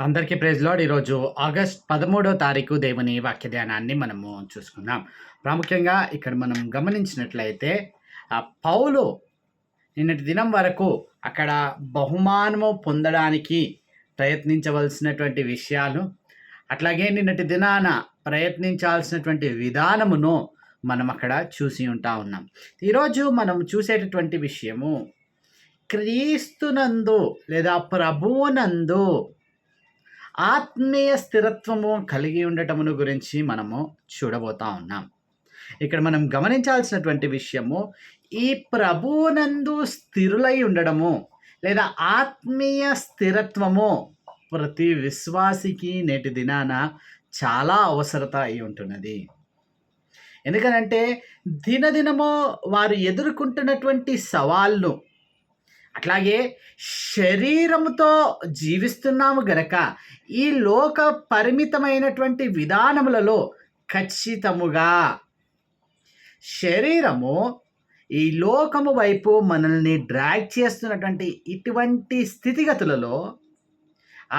అందరికీ ప్రైజ్లాడ్ ఈరోజు ఆగస్ట్ పదమూడో తారీఖు దేవుని వాక్య ధ్యానాన్ని మనము చూసుకుందాం. ప్రాముఖ్యంగా ఇక్కడ మనం గమనించినట్లయితే ఆ పౌలు నిన్నటి దినం వరకు అక్కడ బహుమానము పొందడానికి ప్రయత్నించవలసినటువంటి విషయాలు అట్లాగే నిన్నటి దినాన ప్రయత్నించాల్సినటువంటి విధానమును మనం అక్కడ చూసి ఉంటా ఉన్నాం. ఈరోజు మనం చూసేటటువంటి విషయము క్రీస్తునందు లేదా ప్రభువునందు ఆత్మీయ స్థిరత్వము కలిగి ఉండటమును గురించి మనము చూడబోతా ఉన్నాం. ఇక్కడ మనం గమనించాల్సినటువంటి విషయము ఈ ప్రభువునందు స్థిరులై ఉండడము లేదా ఆత్మీయ స్థిరత్వము ప్రతి విశ్వాసికి నేటి దినాన చాలా అవసరత అయి ఉంటున్నది. ఎందుకనంటే దినదినము వారు ఎదుర్కొంటున్నటువంటి సవాళ్ళు అట్లాగే శరీరముతో జీవిస్తున్నాము గనక ఈ లోక పరిమితమైనటువంటి విధానములలో ఖచ్చితముగా శరీరము ఈ లోకము వైపు మనల్ని డ్రాగ్ చేస్తున్నటువంటి ఇటువంటి స్థితిగతులలో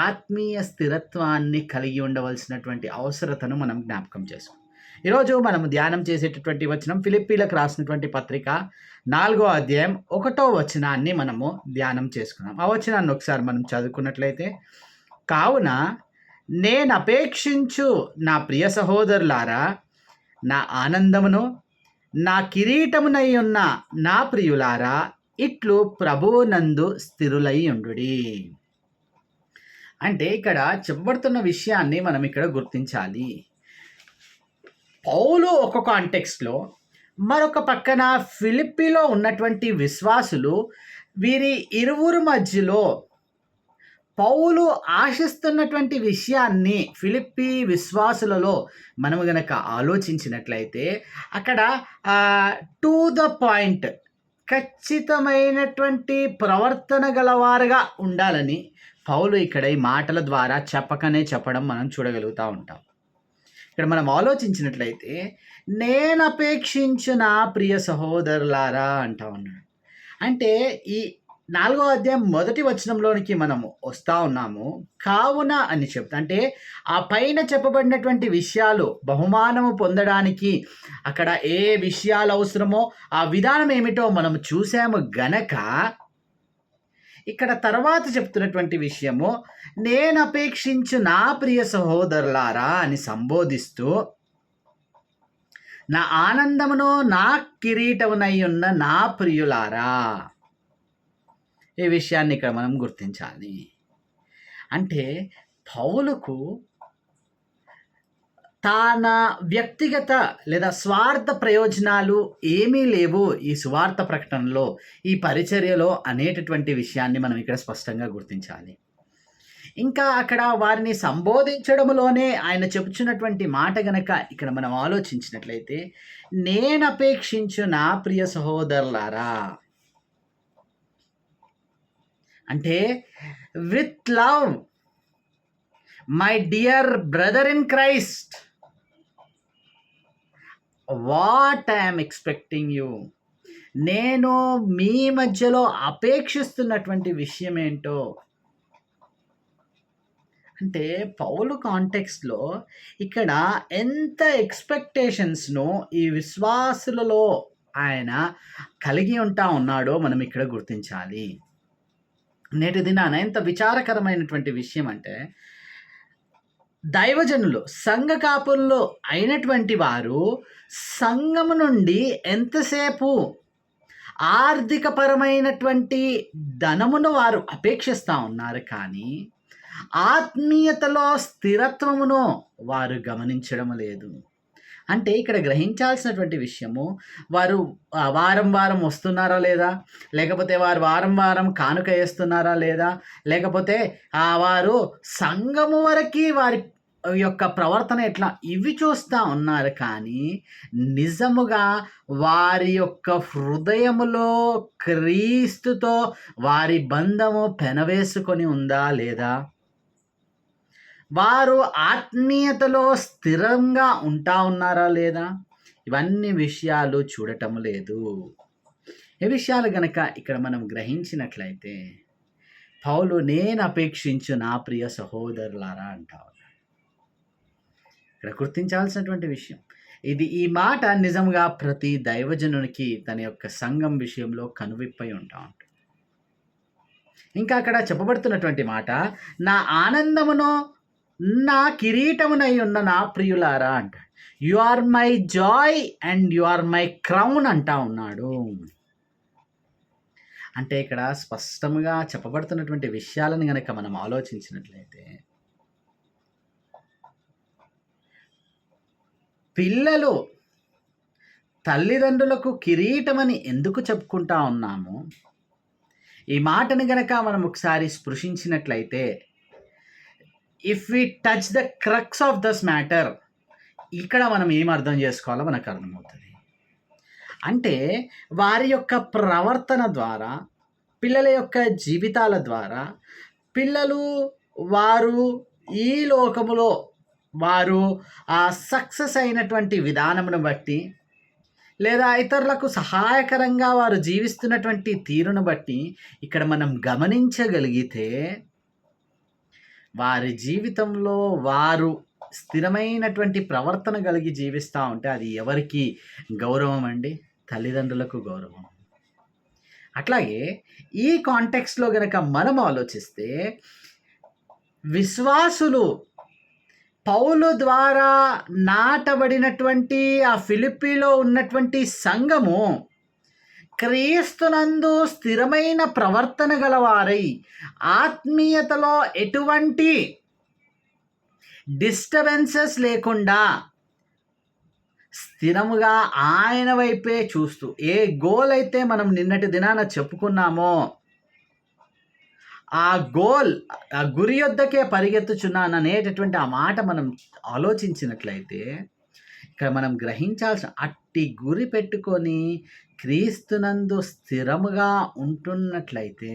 ఆత్మీయ స్థిరత్వాన్ని కలిగి ఉండవలసినటువంటి అవసరతను మనం జ్ఞాపకం చేసుకుంటాం ఈరోజు మనం ధ్యానం చేసేటటువంటి వచనం ఫిలిప్పీలకు రాసినటువంటి పత్రిక నాలుగో అధ్యాయం ఒకటో వచనాన్ని మనము ధ్యానం చేసుకున్నాం. ఆ వచనాన్ని ఒకసారి మనం చదువుకున్నట్లయితే కావున నేను అపేక్షించు నా ప్రియ సహోదరులారా నా ఆనందమును నా కిరీటమునై ఉన్న నా ప్రియులారా ఇట్లు ప్రభువునందు స్థిరులై ఉండు అంటే ఇక్కడ చెప్పబడుతున్న విషయాన్ని మనం ఇక్కడ గుర్తించాలి. పౌలు ఒక కాంటెక్స్ట్లో మరొక పక్కన ఫిలిప్పీలో ఉన్నటువంటి విశ్వాసులు వీరి ఇరువురు మధ్యలో పౌలు ఆశిస్తున్నటువంటి విషయాన్ని ఫిలిప్పి విశ్వాసులలో మనము గనక ఆలోచించినట్లయితే అక్కడ టు ద పాయింట్ ఖచ్చితమైనటువంటి ప్రవర్తన గలవారుగా ఉండాలని పౌలు ఇక్కడ ఈ మాటల ద్వారా చెప్పకనే చెప్పడం మనం చూడగలుగుతూ ఉంటాం. ఇక్కడ మనం ఆలోచించినట్లయితే నేను అపేక్షించిన ప్రియ సహోదరులారా అంటా ఉన్నాడు. అంటే ఈ నాలుగో అధ్యాయం మొదటి వచనంలోనికి మనము వస్తూ ఉన్నాము కావున అని చెప్తా. అంటే ఆ పైన చెప్పబడినటువంటి విషయాలు బహుమానము పొందడానికి అక్కడ ఏ విషయాలు అవసరమో ఆ విధానం ఏమిటో మనం చూసాము గనక ఇక్కడ తర్వాత చెప్తున్నటువంటి విషయము నేను అపేక్షించు నా ప్రియ సహోదరులారా అని సంబోధిస్తూ నా ఆనందమును నా కిరీటమునై ఉన్న నా ప్రియులారా ఈ విషయాన్ని ఇక్కడ మనం గుర్తించాలి. అంటే పౌలుకు తన వ్యక్తిగత లేదా స్వార్థ ప్రయోజనాలు ఏమీ లేవు ఈ స్వార్థ ప్రకటనలో ఈ పరిచర్యలో అనేటటువంటి విషయాన్ని మనం ఇక్కడ స్పష్టంగా గుర్తించాలి. ఇంకా అక్కడ వారిని సంబోధించడంలోనే ఆయన చెప్పుచున్నటువంటి మాట గనక ఇక్కడ మనం ఆలోచించినట్లయితే నేను అపేక్షించు నా ప్రియ సహోదరులారా. అంటే with love my dear brother in Christ. What I'm expecting you? నేను మీ మధ్యలో అపేక్షిస్తున్నటువంటి విషయం ఏంటో అంటే పౌలు కాంటెక్స్లో ఇక్కడ ఎంత ఎక్స్పెక్టేషన్స్ను ఈ విశ్వాసులలో ఆయన కలిగి ఉంటా ఉన్నాడో మనం ఇక్కడ గుర్తించాలి. నేటి దినాన ఎంత విచారకరమైనటువంటి విషయం అంటే దైవజనులు సంఘ కాపుల్లో అయినటువంటి వారు సంఘము నుండి ఎంతసేపు ఆర్థికపరమైనటువంటి ధనమును వారు అపేక్షిస్తూ ఉన్నారు కానీ ఆత్మీయతలో స్థిరత్వమును వారు గమనించడం లేదు. అంటే ఇక్కడ గ్రహించాల్సినటువంటి విషయము వారు వారం వారం వస్తున్నారా లేదా? లేకపోతే వారు వారం వారం కానుక వేస్తున్నారా లేదా? లేకపోతే వారు సంఘము వరకు వారి యొక్క ప్రవర్తన ఎట్లా? ఇవి చూస్తూ ఉన్నారు కానీ నిజముగా వారి యొక్క హృదయములో క్రీస్తుతో వారి బంధము పెనవేసుకొని ఉందా లేదా? వారు ఆత్మీయతలో స్థిరంగా ఉంటా ఉన్నారా లేదా? ఇవన్నీ విషయాలు చూడటం లేదు. ఈ విషయాలు గనక ఇక్కడ మనం గ్రహించినట్లయితే పౌలు నేను అపేక్షించు నా ప్రియ సహోదరులారా అంటా ఉన్నాడు. ఇక్కడ గుర్తించాల్సినటువంటి విషయం ఇది ఈ మాట నిజంగా ప్రతి దైవజనునికి తన యొక్క సంఘం విషయంలో కనువిప్పై ఉంటా ఉంటుంది. ఇంకా అక్కడ చెప్పబడుతున్నటువంటి మాట నా ఆనందమును నా కిరీటమునై ఉన్న నా ప్రియులారా అంటాడు you are my joy and you are my crown అంటా ఉన్నాడు. అంటే ఇక్కడ స్పష్టంగా చెప్పబడుతున్నటువంటి విషయాలను కనుక మనం ఆలోచించినట్లయితే పిల్లలు తల్లిదండ్రులకు కిరీటమని ఎందుకు చెప్పుకుంటా ఉన్నాము? ఈ మాటను గనక మనం ఒకసారి స్పృశించినట్లయితే if we touch the crux of this matter ఇక్కడ మనం ఏం అర్థం చేసుకోవాలో మనకు అర్థమవుతుంది. అంటే వారి యొక్క ప్రవర్తన ద్వారా పిల్లల యొక్క జీవితాల ద్వారా పిల్లలు వారు ఈ లోకములో వారు ఆ సక్సెస్ అయినటువంటి విధానమును బట్టి లేదా ఇతరులకు సహాయకరంగా వారు జీవిస్తున్నటువంటి తీరును బట్టి ఇక్కడ మనం గమనించగలిగితే వారి జీవితంలో వారు స్థిరమైనటువంటి ప్రవర్తన కలిగి జీవిస్తూ ఉంటే అది ఎవరికి గౌరవం అండి? తల్లిదండ్రులకు గౌరవం. అట్లాగే ఈ కాంటెక్స్లో గనక మనం ఆలోచిస్తే విశ్వాసులు పౌలు ద్వారా నాటబడినటువంటి ఆ ఫిలిప్పీలో ఉన్నటువంటి సంఘము క్రీస్తునందు స్థిరమైన ప్రవర్తన గలవారై ఆత్మీయతలో ఎటువంటి డిస్టర్బెన్సెస్ లేకుండా స్థిరముగా ఆయన వైపే చూస్తూ ఏ గోల్ అయితే మనం నిన్నటి దినాన చెప్పుకున్నామో ఆ గోల్ ఆ గురి యొద్దకే పరిగెత్తుచున్నాను అనేటటువంటి ఆ మాట మనం ఆలోచించినట్లయితే ఇక్కడ మనం గ్రహించాల్సిన అట్టి గురి పెట్టుకొని క్రీస్తునందు స్థిరముగా ఉంటున్నట్లయితే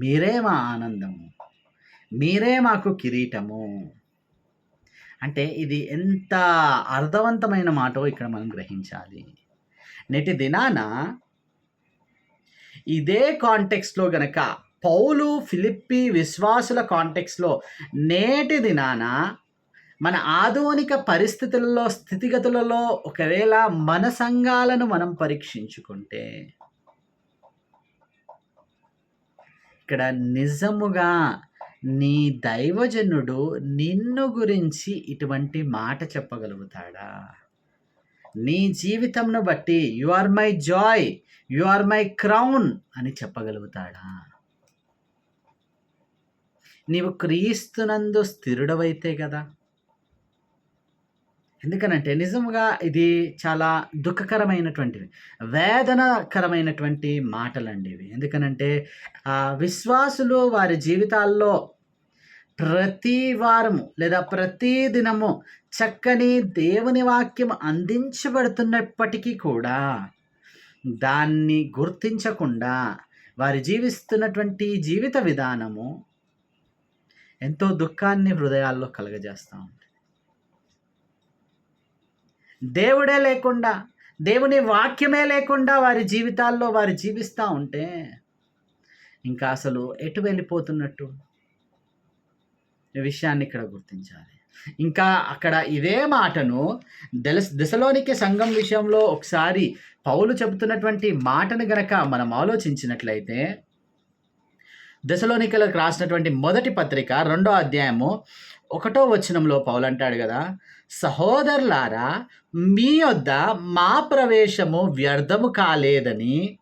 మీరే మా ఆనందము మీరే మాకు కిరీటము. అంటే ఇది ఎంత అర్థవంతమైన మాటో ఇక్కడ మనం గ్రహించాలి. నేటి దినాన ఇదే కాంటెక్స్లో గనక పౌలు ఫిలిప్పి విశ్వాసుల కాంటెక్స్లో నేటి దినాన మన ఆధునిక పరిస్థితులలో స్థితిగతులలో ఒకవేళ మన సంఘాలను మనం పరీక్షించుకుంటే ఇక్కడ నిజముగా నీ దైవజనుడు నిన్ను గురించి ఇటువంటి మాట చెప్పగలుగుతాడా? నీ జీవితంను బట్టి you are my joy you are my crown అని చెప్పగలుగుతాడా? నీవు క్రీస్తునందు స్థిరుడవైతే కదా? ఎందుకనంటే నిజంగా ఇది చాలా దుఃఖకరమైనటువంటివి వేదనకరమైనటువంటి మాటలండి ఇవి ఎందుకనంటే ఆ విశ్వాసులు వారి జీవితాల్లో ప్రతి వారము లేదా ప్రతి దినము చక్కని దేవుని వాక్యం అందించబడుతున్నప్పటికీ కూడా దాన్ని గుర్తించకుండా వారి జీవిస్తున్నటువంటి జీవిత విధానము ఎంతో దుఃఖాన్ని హృదయాల్లో కలగజేస్తాం దేవుడే లేకుండా దేవుని వాక్యమే లేకుండా వారి జీవితాల్లో వారు జీవిస్తూ ఉంటే ఇంకా అసలు ఎటు వెళ్ళిపోతున్నట్టు? విషయాన్ని ఇక్కడ గుర్తించాలి. ఇంకా అక్కడ ఇదే మాటను దెలస్ దిశలోనికి సంఘం విషయంలో ఒకసారి పౌలు చెబుతున్నటువంటి మాటను గనక మనం ఆలోచించినట్లయితే దశలోనికలకు రాసినటువంటి మొదటి పత్రిక రెండో అధ్యాయము ఒకటో వచనంలో పౌలు అంటాడు కదా సహోదరులారా మీ వద్ద మా ప్రవేశము వ్యర్థము కాలేదని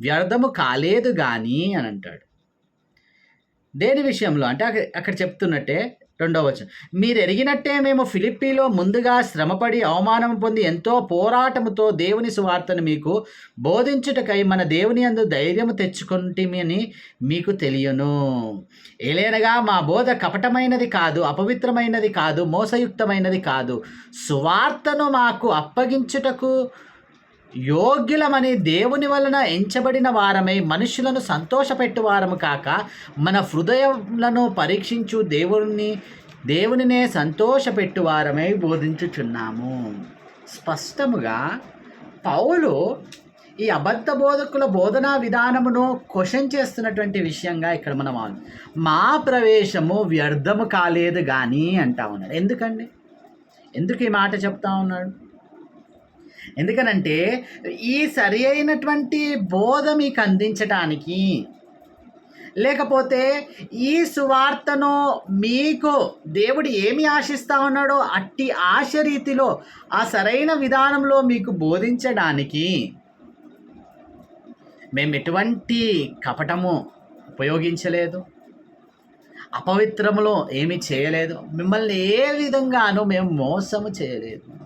వ్యర్థము కాలేదు కానీ అని అంటాడు. దేని విషయంలో? అంటే అక్కడ అక్కడ చెప్తున్నట్టే రెండవ వచనం. మీరు ఎరిగినట్టే మేము ఫిలిప్పీలో ముందుగా శ్రమపడి అవమానం పొంది ఎంతో పోరాటముతో దేవుని సువార్తను మీకు బోధించుటకై మన దేవుని అందు ధైర్యం తెచ్చుకుంటేమని మీకు తెలియను. ఏలేనగా మా బోధ కపటమైనది కాదు అపవిత్రమైనది కాదు మోసయుక్తమైనది కాదు. సువార్తను మాకు అప్పగించుటకు యోగ్యులమని దేవుని వలన ఎంచబడిన వారమై మనుషులను సంతోషపెట్టు వారము కాక మన హృదయములను పరీక్షించు దేవుని దేవునినే సంతోషపెట్టు వారమై బోధించుచున్నాము. స్పష్టముగా పౌలు ఈ అబద్ధ బోధకుల బోధనా విధానమును క్వశ్చన్ చేస్తున్నటువంటి విషయంగా ఇక్కడ మనం మా ప్రవేశము వ్యర్థము కాలేదు కానీ అంటా ఉన్నాడు. ఎందుకండి? ఎందుకు ఈ మాట చెప్తా ఉన్నాడు? ఎందుకనంటే ఈ సరి అయినటువంటి బోధ మీకు అందించటానికి లేకపోతే ఈ సువార్తను మీకు దేవుడు ఏమి ఆశిస్తా ఉన్నాడో అట్టి ఆశ రీతిలో ఆ సరైన విధానంలో మీకు బోధించడానికి మేము ఎటువంటి కపటము ఉపయోగించలేదు. అపవిత్రములో ఏమీ చేయలేదు. మిమ్మల్ని ఏ విధంగానూ మేము మోసము చేయలేదు.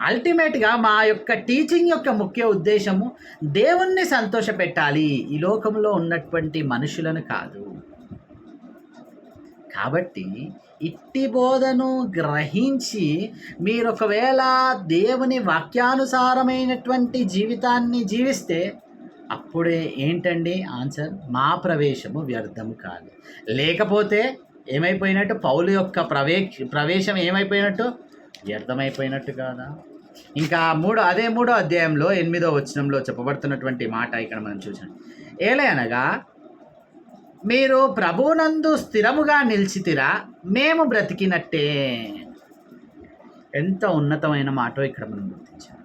అల్టిమేట్గా మా యొక్క టీచింగ్ యొక్క ముఖ్య ఉద్దేశము దేవుణ్ణి సంతోషపెట్టాలి. ఈ లోకంలో ఉన్నటువంటి మనుషులను కాదు. కాబట్టి ఇట్టి బోధను గ్రహించి మీరు ఒకవేళ దేవుని వాక్యానుసారమైనటువంటి జీవితాన్ని జీవిస్తే అప్పుడే ఏంటండి ఆన్సర్? మా ప్రవేశము వ్యర్థము కాదు. లేకపోతే ఏమైపోయినట్టు? పౌలు యొక్క ప్రవే ప్రవేశం ఏమైపోయినట్టు? వ్యర్థమైపోయినట్టు కాదా? ఇంకా మూడో అదే మూడో అధ్యాయంలో ఎనిమిదో వచనంలో చెప్పబడుతున్నటువంటి మాట ఇక్కడ మనం చూసాం ఏలే అనగా మీరు ప్రభునందు స్థిరముగా నిలిచితిరా మేము బ్రతికినట్టే. ఎంత ఉన్నతమైన మాట ఇక్కడ మనం గుర్తించాం.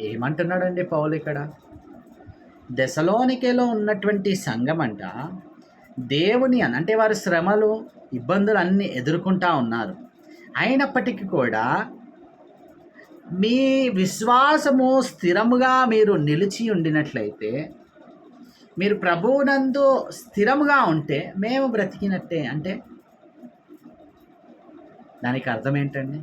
ఏమంటున్నాడండి పౌలు ఇక్కడ? దశలోనికేలో ఉన్నటువంటి సంఘం అంట దేవుని అనంటే అంటే వారు శ్రమలు ఇబ్బందులు అన్నీ ఎదుర్కొంటా ఉన్నారు. అయినప్పటికీ కూడా మీ విశ్వాసము స్థిరముగా మీరు నిలిచి ఉండినట్లయితే మీరు ప్రభువునందు స్థిరముగా ఉంటే మేము బ్రతికినట్టే. అంటే దానికి అర్థం ఏంటండి?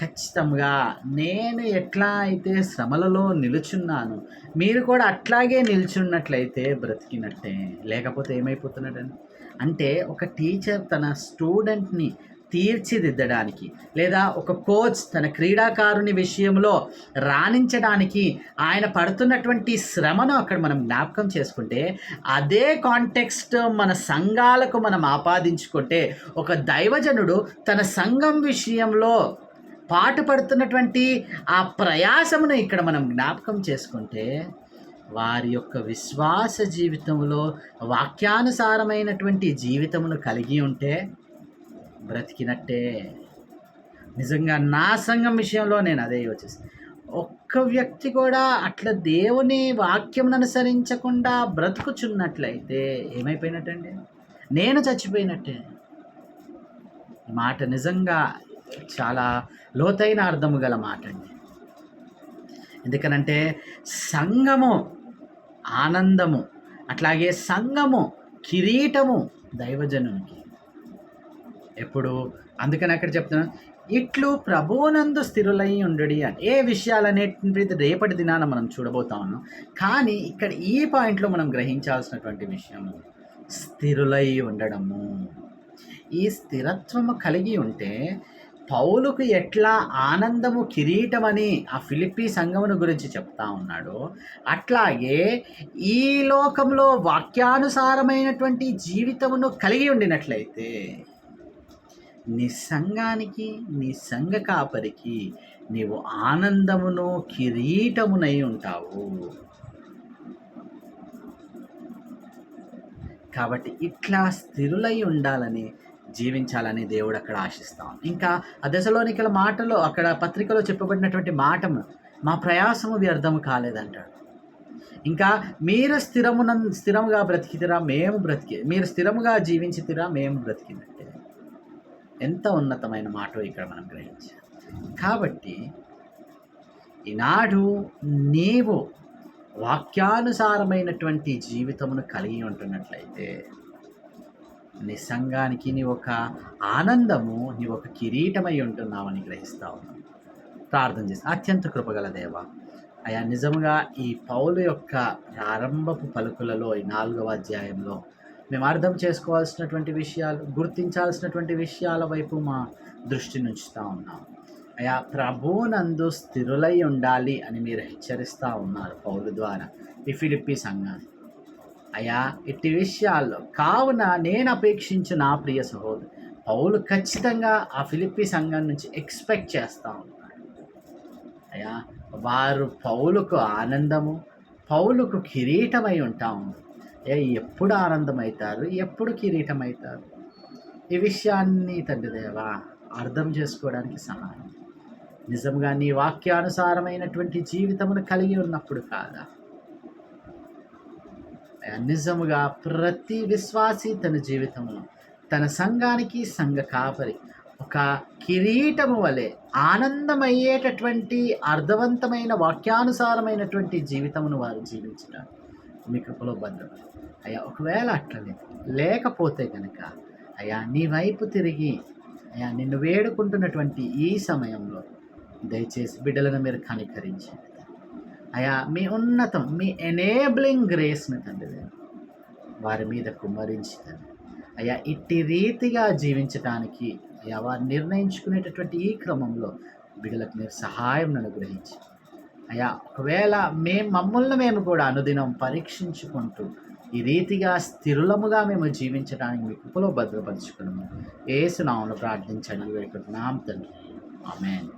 ఖచ్చితంగా నేను ఎట్లా అయితే శ్రమలలో నిలుచున్నాను మీరు కూడా అట్లాగే నిల్చున్నట్లయితే బ్రతికినట్టే. లేకపోతే ఏమైపోతున్నాడండి? అంటే ఒక టీచర్ తన స్టూడెంట్ని తీర్చిదిద్దడానికి లేదా ఒక కోచ్ తన క్రీడాకారుని విషయంలో రాణించడానికి ఆయన పడుతున్నటువంటి శ్రమను అక్కడ మనం జ్ఞాపకం చేసుకుంటే అదే కాంటెక్స్ట్ మన సంఘాలకు మనం ఆపాదించుకుంటే ఒక దైవజనుడు తన సంఘం విషయంలో పాటుపడుతున్నటువంటి ఆ ప్రయాసమును ఇక్కడ మనం జ్ఞాపకం చేసుకుంటే వారి యొక్క విశ్వాస జీవితంలో వాక్యానుసారమైనటువంటి జీవితమును కలిగి ఉంటే బ్రతికినట్టే. నిజంగా నా సంఘం విషయంలో నేను అదే యోచిస్తాను ఒక్క వ్యక్తి కూడా అట్లా దేవుని వాక్యం అనుసరించకుండా బ్రతుకుచున్నట్లయితే ఏమైపోయినట్టండి? నేను చచ్చిపోయినట్టే. మాట నిజంగా చాలా లోతైన అర్థము గల మాట అండి ఎందుకనంటే సంఘము ఆనందము అట్లాగే సంఘము కిరీటము దైవజనునికి. ఎప్పుడు? అందుకని అక్కడ చెప్తున్నాను ఇట్లు ప్రభువునందు స్థిరులై ఉండడి అని. ఏ విషయాలనేటువంటి రేపటి దినాన మనం చూడబోతా ఉన్నాం. కానీ ఇక్కడ ఈ పాయింట్లో మనం గ్రహించాల్సినటువంటి విషయం స్థిరులై ఉండడము. ఈ స్థిరత్వము కలిగి ఉంటే పౌలుకు ఎట్లా ఆనందము కిరీటమని ఆ ఫిలిప్పీ సంఘమును గురించి చెప్తా ఉన్నాడో అట్లాగే ఈ లోకంలో వాక్యానుసారమైనటువంటి జీవితమును కలిగి ఉండినట్లయితే నీ సంఘానికి నీ సంఘ కాపరికి నీవు ఆనందమును కిరీటమునై ఉంటావు. కాబట్టి ఇట్లా స్థిరులై ఉండాలని జీవించాలని దేవుడు అక్కడ ఆశిస్తాం ఇంకా ఆ దశలోనికల మాటలో అక్కడ పత్రికలో చెప్పబడినటువంటి మాటము మా ప్రయాసము వ్యర్థము కాలేదంటాడు. ఇంకా మీరు స్థిరమున స్థిరముగా బ్రతికితిరా మేము బ్రతికి మీరు స్థిరముగా జీవించితిరా మేము బ్రతికినట్టే. ఎంత ఉన్నతమైన మాట ఇక్కడ మనం గ్రహించాం కాబట్టి ఈనాడు నీవు వాక్యానుసారమైనటువంటి జీవితమును కలిగి ఉంటున్నట్లయితే నీ సంఘానికి నీ ఒక ఆనందము నీ ఒక కిరీటమై ఉంటున్నావని గ్రహిస్తా ఉన్నాను ప్రార్థన చేసి అత్యంత కృపగల దేవ అయా నిజంగా ఈ పౌలు యొక్క ప్రారంభపు పలుకులలో ఈ నాలుగవ అధ్యాయంలో మేము అర్థం చేసుకోవాల్సినటువంటి విషయాలు గుర్తించాల్సినటువంటి విషయాల వైపు మా దృష్టి నుంచుతూ ఉన్నాం. అయా ప్రభువునందు స్థిరులై ఉండాలి అని మీరు హెచ్చరిస్తూ ఉన్నారు పౌలు ద్వారా ఈ ఫిలిప్పి సంఘాన్ని అయా ఇట్టి విషయాల్లో కావున నేను అపేక్షించు నా ప్రియ సహోదరు పౌలు ఖచ్చితంగా ఆ ఫిలిప్పీ సంఘం నుంచి ఎక్స్పెక్ట్ చేస్తూ ఉన్నాడు. అయా వారు పౌలుకు ఆనందము పౌలుకు కిరీటమై ఉంటాము. ఏ ఎప్పుడు ఆనందమవుతారు ఎప్పుడు కిరీటం అవుతారు ఈ విషయాన్ని తండ్రి దేవా అర్థం చేసుకోవడానికి సహాయం. నిజంగా నీ వాక్యానుసారమైనటువంటి జీవితమును కలిగి ఉన్నప్పుడు కాదా? నిజముగా ప్రతి విశ్వాసి తన జీవితంలో తన సంఘానికి సంఘ కాపరి ఒక కిరీటము వలె ఆనందమయ్యేటటువంటి అర్థవంతమైన వాక్యానుసారమైనటువంటి జీవితమును వారు జీవించడానికి మీ కృపలో బద్దం అయ్యా ఒకవేళ అట్లనే లేకపోతే కనుక అయ్యా నీ వైపు తిరిగి అయ్యా నిన్ను వేడుకుంటున్నటువంటి ఈ సమయంలో దయచేసి బిడ్డలను మీరు కనికరించి అయా మీ ఉన్నతం మీ ఎనేబులింగ్ గ్రేస్ని తండ్రి వారి. మీద కుమ్మరించి తండ్రి అయ్యా ఇట్టి రీతిగా జీవించటానికి అయ్యా వారు నిర్ణయించుకునేటటువంటి ఈ క్రమంలో బిడ్డలకు మీరు సహాయం అనుగ్రహించి అయ్యా ఒకవేళ మేము మమ్మల్ని మేము కూడా అనుదినం పరీక్షించుకుంటూ ఈ రీతిగా స్థిరులముగా మేము జీవించడానికి మీ కృపలో భద్రపరచుకున్నాము. ఏసునామను ప్రార్థించండి వేడుకుంటున్నాం తండ్రి. ఆమెన్.